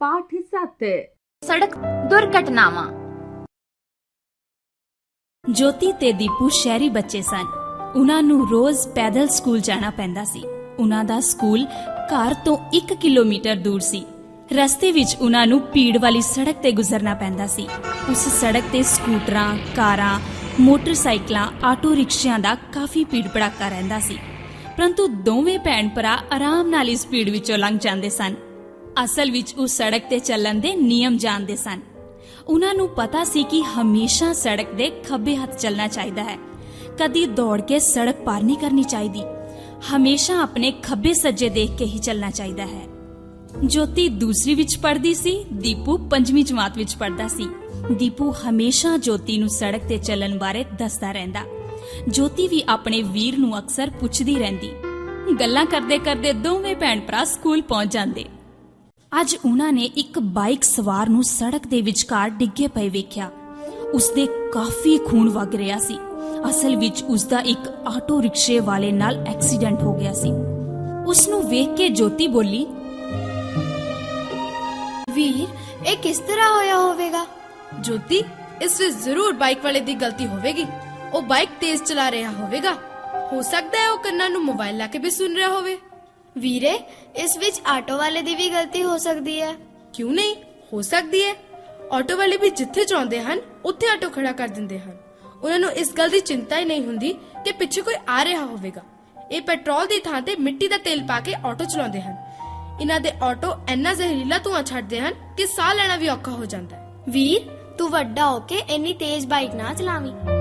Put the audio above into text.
ਪਾਠ 7 ਸੜਕ ਦੁਰਘਟਨਾਵਾਂ ਜੋਤੀ ਤੇ ਦੀਪੂ ਸ਼ਹਿਰੀ ਬੱਚੇ ਸਨ ਉਹਨਾਂ ਨੂੰ ਰੋਜ਼ ਪੈਦਲ ਸਕੂਲ ਜਾਣਾ ਪੈਂਦਾ ਸੀ ਉਹਨਾਂ ਦਾ ਸਕੂਲ ਘਰ ਤੋਂ 1 ਕਿਲੋਮੀਟਰ ਦੂਰ ਸੀ ਰਸਤੇ ਵਿੱਚ ਉਹਨਾਂ ਨੂੰ ਭੀੜ ਵਾਲੀ ਸੜਕ ਤੇ ਗੁਜ਼ਰਨਾ ਪੈਂਦਾ ਸੀ ਉਸ ਸੜਕ ਤੇ ਸਕੂਟਰਾਂ ਕਾਰਾਂ ਮੋਟਰਸਾਈਕਲਾਂ ਆਟੋ ਰਿਕਸ਼ਿਆਂ ਦਾ ਕਾਫੀ ਭੀੜ ਭੜਾਕਾ ਰਹਿੰਦਾ ਸੀ ਪਰੰਤੂ ਦੋਵੇਂ ਭੈਣ ਭਰਾ ਆਰਾਮ ਨਾਲ ਇਸ ਭੀੜ ਵਿੱਚੋਂ ਲੰਘ ਜਾਂਦੇ ਸਨ ਅਸਲ ਵਿੱਚ ਉਹ ਸੜਕ ਤੇ ਚੱਲਣ ਦੇ ਨਿਯਮ ਜਾਣਦੇ ਸਨ। ਉਹਨਾਂ ਨੂੰ ਪਤਾ ਸੀ ਕਿ ਹਮੇਸ਼ਾ ਸੜਕ ਦੇ ਖੱਬੇ ਹੱਥ ਚੱਲਣਾ ਚਾਹੀਦਾ ਹੈ। ਕਦੀ ਦੌੜ ਕੇ ਸੜਕ ਪਾਰ ਨਹੀਂ ਕਰਨੀ ਚਾਹੀਦੀ। ਹਮੇਸ਼ਾ ਆਪਣੇ ਖੱਬੇ ਸੱਜੇ ਦੇਖ ਕੇ ਹੀ ਚੱਲਣਾ ਚਾਹੀਦਾ ਹੈ। ਜੋਤੀ ਦੂਸਰੀ ਵਿੱਚ ਪੜ੍ਹਦੀ ਸੀ, ਦੀਪੂ ਪੰਜਵੀਂ ਜਮਾਤ ਵਿੱਚ ਪੜ੍ਹਦਾ ਸੀ। ਦੀਪੂ ਹਮੇਸ਼ਾ ਜੋਤੀ ਨੂੰ ਸੜਕ ਤੇ ਚੱਲਣ ਬਾਰੇ ਦੱਸਦਾ ਰਹਿੰਦਾ। ਜੋਤੀ ਵੀ ਆਪਣੇ ਵੀਰ ਨੂੰ ਅਕਸਰ ਪੁੱਛਦੀ ਰਹਿੰਦੀ। ਗੱਲਾਂ ਕਰਦੇ ਕਰਦੇ ਦੋਵੇਂ ਭੈਣ ਭਰਾ ਸਕੂਲ ਪਹੁੰਚ ਜਾਂਦੇ। ਅੱਜ ਉਹਨਾਂ ਨੇ ਇੱਕ ਬਾਈਕ ਸਵਾਰ ਨੂੰ ਸੜਕ ਦੇ ਵਿਚਕਾਰ ਡਿੱਗੇ ਪਏ ਵੇਖਿਆ। ਉਸਦੇ ਕਾਫੀ ਖੂਨ ਵਗ ਰਿਹਾ ਸੀ। ਅਸਲ ਵਿੱਚ ਉਸਦਾ ਇੱਕ ਆਟੋ ਰਿਕਸ਼ੇ ਵਾਲੇ ਨਾਲ ਐਕਸੀਡੈਂਟ ਹੋ ਗਿਆ ਸੀ। ਉਸ ਨੂੰ ਵੇਖ ਕੇ ਜੋਤੀ ਬੋਲੀ ਵੀਰ ਇਹ ਕਿਸ ਤਰ੍ਹਾਂ ਹੋਇਆ ਹੋਵੇਗਾ? ਜੋਤੀ ਇਸ ਵਿੱਚ ਜ਼ਰੂਰ ਬਾਈਕ ਵਾਲੇ ਦੀ ਗਲਤੀ ਹੋਵੇਗੀ। ਉਹ ਬਾਈਕ ਤੇਜ਼ ਚਲਾ ਰਿਹਾ ਹੋਵੇਗਾ। ਹੋ ਸਕਦਾ ਹੈ ਉਹ ਕੰਨਾਂ ਨੂੰ ਮੋਬਾਈਲ ਲਾ ਕੇ ਵੀ ਸੁਣ ਰਿਹਾ ਹੋਵੇ। ਵੀਰੇ ਇਸ ਵਿੱਚ ਆਟੋ ਵਾਲੇ ਦੀ ਵੀ ਗਲਤੀ ਹੋ ਸਕਦੀ ਹੈ। ਕਿਉਂ ਨਹੀਂ? ਹੋ ਸਕਦੀ ਹੈ। ਆਟੋ ਵਾਲੇ ਵੀ ਜਿੱਥੇ ਚਾਹੁੰਦੇ ਹਨ ਉੱਥੇ ਆਟੋ ਖੜਾ ਕਰ ਦਿੰਦੇ ਹਨ। ਉਹਨਾਂ ਨੂੰ ਇਸ ਗੱਲ ਦੀ ਚਿੰਤਾ ਹੀ ਨਹੀਂ ਹੁੰਦੀ ਕਿ ਪਿੱਛੇ ਕੋਈ ਆ ਰਿਹਾ ਹੋਵੇਗਾ। ਇਹ ਪੈਟਰੋਲ ਦੀ ਥਾਂ ਤੇ ਮਿੱਟੀ ਦਾ ਤੇਲ ਪਾ ਕੇ ਆਟੋ ਚਲਾਉਂਦੇ ਹਨ। ਇਹਨਾਂ ਦੇ ਆਟੋ ਇੰਨਾ ਜ਼ਹਿਰੀਲਾ ਧੂਆਂ ਛੱਡਦੇ ਹਨ ਕਿ ਸਾਹ ਲੈਣਾ ਵੀ ਔਖਾ ਹੋ ਜਾਂਦਾ ਹੈ। ਵੀਰ ਤੂੰ ਵੱਡਾ ਹੋ ਕੇ ਇੰਨੀ ਤੇਜ਼ ਬਾਈਕ ਨਾ ਚਲਾਵੀਂ।